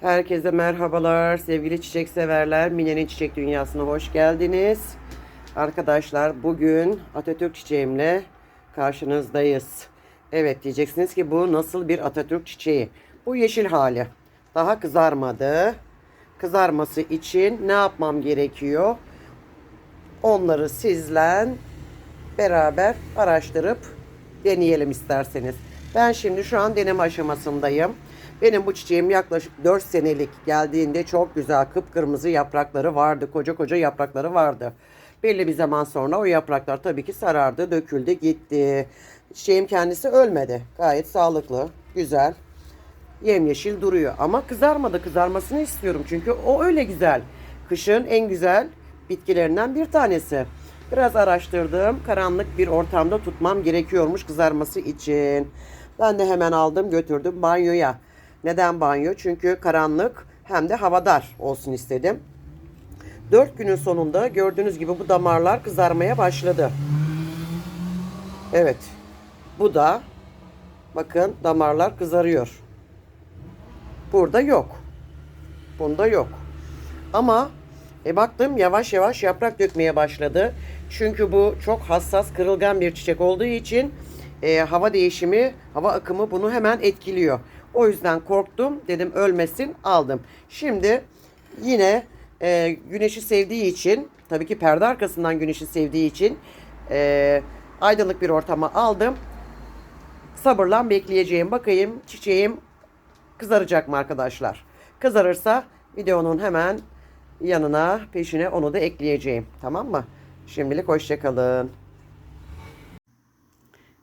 Herkese merhabalar sevgili çiçek severler. Mine'nin çiçek dünyasına hoş geldiniz. Arkadaşlar bugün Atatürk çiçeğimle karşınızdayız. Evet diyeceksiniz ki bu nasıl bir Atatürk çiçeği? Bu yeşil hali. Daha kızarmadı. Kızarması için ne yapmam gerekiyor? Onları sizle beraber araştırıp deneyelim isterseniz. Ben şimdi şu an deneme aşamasındayım. Benim bu çiçeğim yaklaşık 4 senelik geldiğinde çok güzel kıpkırmızı yaprakları vardı. Koca koca yaprakları vardı. Belli bir zaman sonra o yapraklar tabii ki sarardı, döküldü, gitti. Çiçeğim kendisi ölmedi. Gayet sağlıklı, güzel. Yemyeşil duruyor ama kızarmadı. Kızarmasını istiyorum çünkü o öyle güzel. Kışın en güzel bitkilerinden bir tanesi. Biraz araştırdım. Karanlık bir ortamda tutmam gerekiyormuş kızarması için. Ben de hemen aldım götürdüm banyoya. Neden banyo? Çünkü karanlık hem de havadar olsun istedim. 4 günün sonunda gördüğünüz gibi bu damarlar kızarmaya başladı. Evet. Bu da bakın damarlar kızarıyor. Burada yok. Bunda yok. Ama e baktım yavaş yavaş yaprak dökmeye başladı. Çünkü bu çok hassas, kırılgan bir çiçek olduğu için e, hava değişimi, hava akımı bunu hemen etkiliyor. O yüzden korktum. Dedim ölmesin aldım. Şimdi yine e, güneşi sevdiği için tabii ki perde arkasından güneşi sevdiği için e, aydınlık bir ortama aldım. Sabırla bekleyeceğim. Bakayım çiçeğim kızaracak mı arkadaşlar? Kızarırsa videonun hemen yanına peşine onu da ekleyeceğim. Tamam mı? Şimdilik hoşçakalın.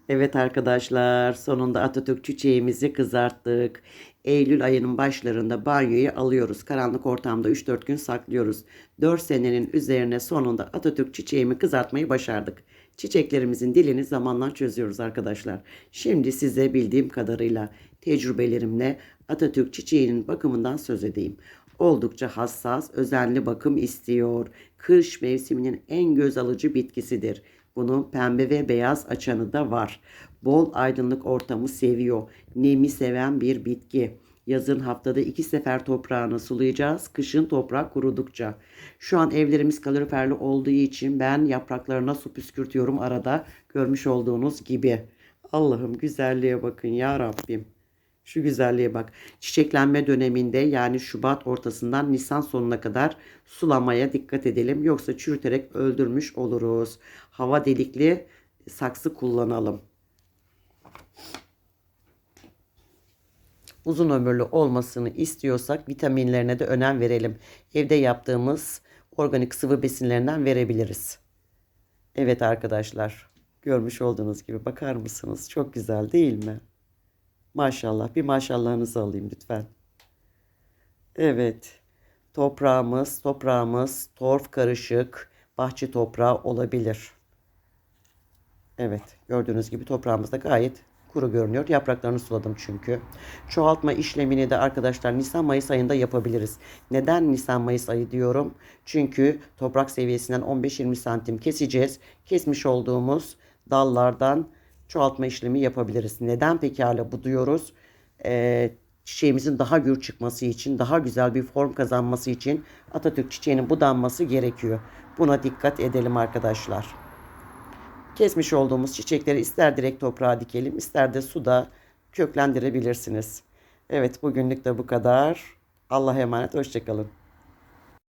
Evet arkadaşlar sonunda Atatürk çiçeğimizi kızarttık. Eylül ayının başlarında banyoya alıyoruz. Karanlık ortamda 3-4 gün saklıyoruz. 4 senenin üzerine sonunda Atatürk çiçeğimi kızartmayı başardık. Çiçeklerimizin dilini zamanla çözüyoruz arkadaşlar. Şimdi size bildiğim kadarıyla tecrübelerimle Atatürk çiçeğinin bakımından söz edeyim. Oldukça hassas, özenli bakım istiyor. Kış mevsiminin en göz alıcı bitkisidir. Bunun pembe ve beyaz açanı da var. Bol aydınlık ortamı seviyor. Nemi seven bir bitki. Yazın haftada iki sefer toprağını sulayacağız. Kışın toprak kurudukça. Şu an evlerimiz kaloriferli olduğu için ben yapraklarına su püskürtüyorum arada. Görmüş olduğunuz gibi. Allah'ım güzelliğe bakın ya Rabbim. Şu güzelliğe bak. Çiçeklenme döneminde yani Şubat ortasından Nisan sonuna kadar sulamaya dikkat edelim. Yoksa çürüterek öldürmüş oluruz. Hava delikli saksı kullanalım. Uzun ömürlü olmasını istiyorsak vitaminlerine de önem verelim. Evde yaptığımız organik sıvı besinlerinden verebiliriz. Evet arkadaşlar görmüş olduğunuz gibi bakar mısınız? Çok güzel değil mi? Maşallah bir maşallahınızı alayım lütfen. Evet. Toprağımız, toprağımız torf karışık bahçe toprağı olabilir. Evet, gördüğünüz gibi toprağımız da gayet kuru görünüyor. Yapraklarını suladım çünkü. Çoğaltma işlemini de arkadaşlar Nisan-Mayıs ayında yapabiliriz. Neden Nisan-Mayıs ayı diyorum? Çünkü toprak seviyesinden 15-20 santim keseceğiz. Kesmiş olduğumuz dallardan çoğaltma işlemi yapabiliriz. Neden pekala bu diyoruz? Ee, çiçeğimizin daha gür çıkması için, daha güzel bir form kazanması için Atatürk çiçeğinin budanması gerekiyor. Buna dikkat edelim arkadaşlar. Kesmiş olduğumuz çiçekleri ister direkt toprağa dikelim, ister de suda köklendirebilirsiniz. Evet bugünlük de bu kadar. Allah'a emanet, hoşçakalın.